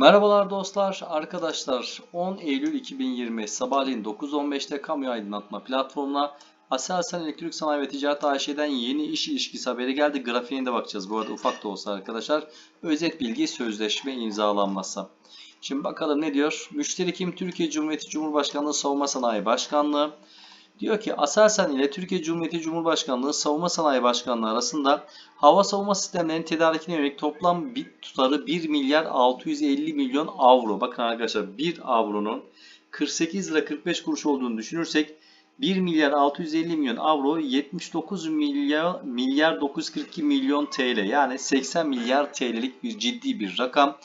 Merhabalar dostlar, arkadaşlar. 10 Eylül 2020 sabahleyin 9.15'te kamu aydınlatma platformuna Aselsan Elektrik Sanayi ve Ticaret AŞ'den yeni iş ilişkisi haberi geldi. Grafiğine de bakacağız bu arada ufak da olsa arkadaşlar. Özet bilgi sözleşme imzalanması. Şimdi bakalım ne diyor? Müşteri kim? Türkiye Cumhuriyeti Cumhurbaşkanlığı Savunma Sanayi Başkanlığı. Diyor ki Aselsan ile Türkiye Cumhuriyeti Cumhurbaşkanlığı Savunma Sanayi Başkanlığı arasında hava savunma sistemlerinin tedarikine yönelik toplam bit tutarı 1 milyar 650 milyon avro. Bakın arkadaşlar 1 avronun 48 lira 45 kuruş olduğunu düşünürsek 1 milyar 650 milyon avro 79 milyar milyar 942 milyon TL yani 80 milyar TL'lik bir ciddi bir rakam.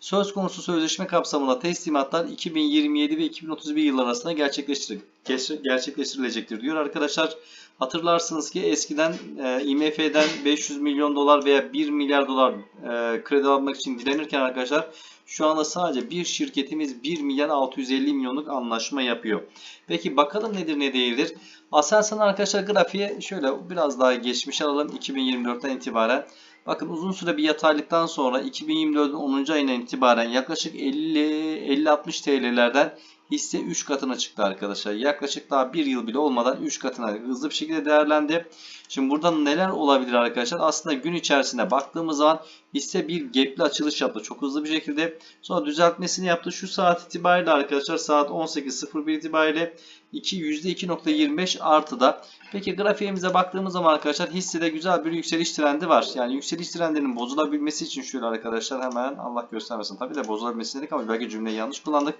Söz konusu sözleşme kapsamında teslimatlar 2027 ve 2031 yılları arasında gerçekleştir- gerçekleştirilecektir diyor arkadaşlar. Hatırlarsınız ki eskiden e, IMF'den 500 milyon dolar veya 1 milyar dolar e, kredi almak için dilenirken arkadaşlar şu anda sadece bir şirketimiz 1 milyar 650 milyonluk anlaşma yapıyor. Peki bakalım nedir ne değildir. Aselsan arkadaşlar grafiğe şöyle biraz daha geçmiş alalım 2024'ten itibaren. Bakın uzun süre bir yataylıktan sonra 2024'ün 10. ayından itibaren yaklaşık 50-60 TL'lerden hisse 3 katına çıktı arkadaşlar. Yaklaşık daha 1 yıl bile olmadan 3 katına hızlı bir şekilde değerlendi. Şimdi burada neler olabilir arkadaşlar? Aslında gün içerisinde baktığımız zaman hisse bir gapli açılış yaptı çok hızlı bir şekilde. Sonra düzeltmesini yaptı. Şu saat itibariyle arkadaşlar saat 18.01 itibariyle 2 %2.25 artıda. Peki grafiğimize baktığımız zaman arkadaşlar hissede güzel bir yükseliş trendi var. Yani yükseliş trendinin bozulabilmesi için şöyle arkadaşlar hemen Allah göstermesin. Tabii de bozulabilmesi dedik ama belki cümleyi yanlış kullandık.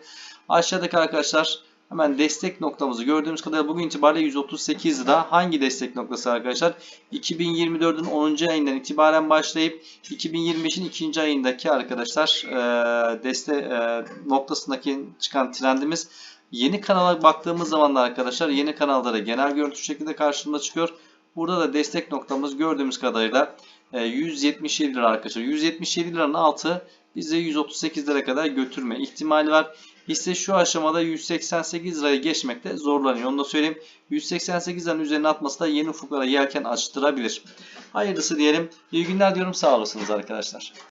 Aşağıdaki arkadaşlar hemen destek noktamızı gördüğümüz kadarıyla bugün itibariyle 138 lira. Hangi destek noktası arkadaşlar? 2024'ün 10. ayından itibaren başlayıp 2025'in 2. ayındaki arkadaşlar e, destek e, noktasındaki çıkan trendimiz Yeni kanala baktığımız zaman da arkadaşlar yeni kanalda da genel görüntü şekilde karşımıza çıkıyor. Burada da destek noktamız gördüğümüz kadarıyla 177 lira arkadaşlar. 177 liranın altı bize 138 lira kadar götürme ihtimali var. Hisse şu aşamada 188 liraya geçmekte zorlanıyor. Onu da söyleyeyim. 188 liranın üzerine atması da yeni ufuklara yelken açtırabilir. Hayırlısı diyelim. İyi günler diyorum. Sağ olasınız arkadaşlar.